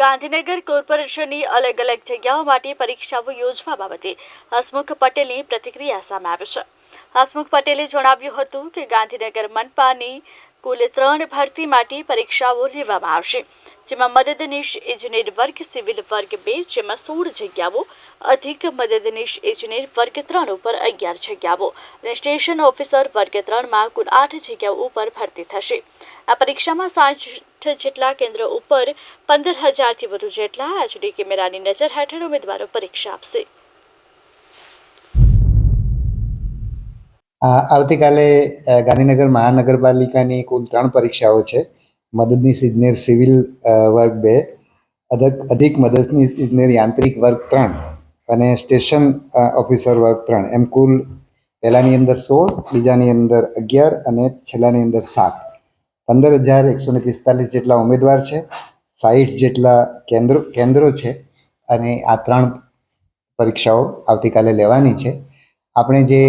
ગાંધીનગર કોર્પોરેશનની અલગ અલગ જગ્યાઓ માટે પરીક્ષાઓ યોજવા બાબતે હસમુખ પટેલની પ્રતિક્રિયા સામે આવી છે. હસમુખ પટેલે જણાવ્યું હતું કે ગાંધીનગર મનપાની કુલ ત્રણ ભરતી માટે પરીક્ષાઓ લેવામાં આવશે, જેમાં મદદનીશ ઇજનેર વર્ગ, સિવિલ વર્ગ બે, જેમાં સોળ જગ્યાઓ, અધિક મદદનીશ ઇજનેર વર્ગ ત્રણ ઉપર અગિયાર જગ્યાઓ અને સ્ટેશન ઓફિસર વર્ગ ત્રણમાં કુલ આઠ જગ્યાઓ ઉપર ભરતી થશે. આ પરીક્ષામાં સાઠ જેટલા કેન્દ્રો ઉપર પંદર હજારથી વધુ જેટલા એચડી કેમેરાની નજર હેઠળ ઉમેદવારો પરીક્ષા આપશે. આવતીકાલે ગાંધીનગર મહાનગરપાલિકાની કુલ ત્રણ પરીક્ષાઓ છે. મદદનીશ ઇજનેર સિવિલ વર્ગ બે, અધિક મદદનીશ ઇજનેર યાંત્રિક વર્ગ ત્રણ અને સ્ટેશન ઓફિસર વર્ગ ત્રણ. એમ કુલ પહેલાની અંદર સોળ, બીજાની અંદર અગિયાર અને છેલ્લાની અંદર સાત. પંદર હજાર એકસો ને પિસ્તાલીસ જેટલા ઉમેદવાર છે, સાહીઠ જેટલા કેન્દ્રો કેન્દ્રો છે અને આ ત્રણ પરીક્ષાઓ આવતીકાલે લેવાની છે. આપણે જે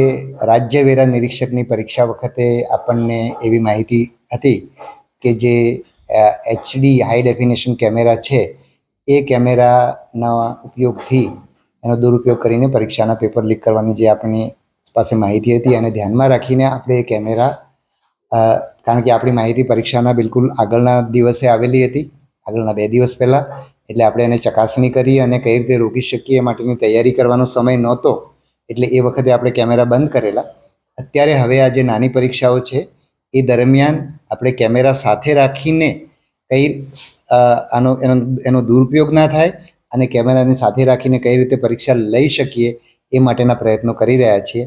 રાજ્ય વેરા નિરીક્ષકની પરીક્ષા વખતે આપણને એવી માહિતી હતી કે જે એચડી હાઈ ડેફિનેશન કેમેરા છે, એ કેમેરાના ઉપયોગથી એનો દુરુપયોગ કરીને પરીક્ષાના પેપર લીક કરવાની જે આપણી પાસે માહિતી હતી અને ધ્યાનમાં રાખીને આપણે એ કેમેરા કારણ કે આપણી માહિતી પરીક્ષાના બિલકુલ આગળના દિવસે આવેલી હતી. આગળના બે દિવસ પહેલાં. એટલે આપણે એને ચકાસણી કરી અને કઈ રીતે રોકી શકીએ એ માટેની તૈયારી કરવાનો સમય નહોતો. એટલે એ વખતે આપણે કેમેરા બંધ કરેલા. અત્યારે હવે આ જે નાની પરીક્ષાઓ છે, એ દરમિયાન આપણે કેમેરા સાથે રાખીને કઈ આનો, એનો એનો દુરુપયોગ ના થાય અને કેમેરાને સાથે રાખીને કઈ રીતે પરીક્ષા લઈ શકીએ એ માટેના પ્રયત્નો કરી રહ્યા છીએ.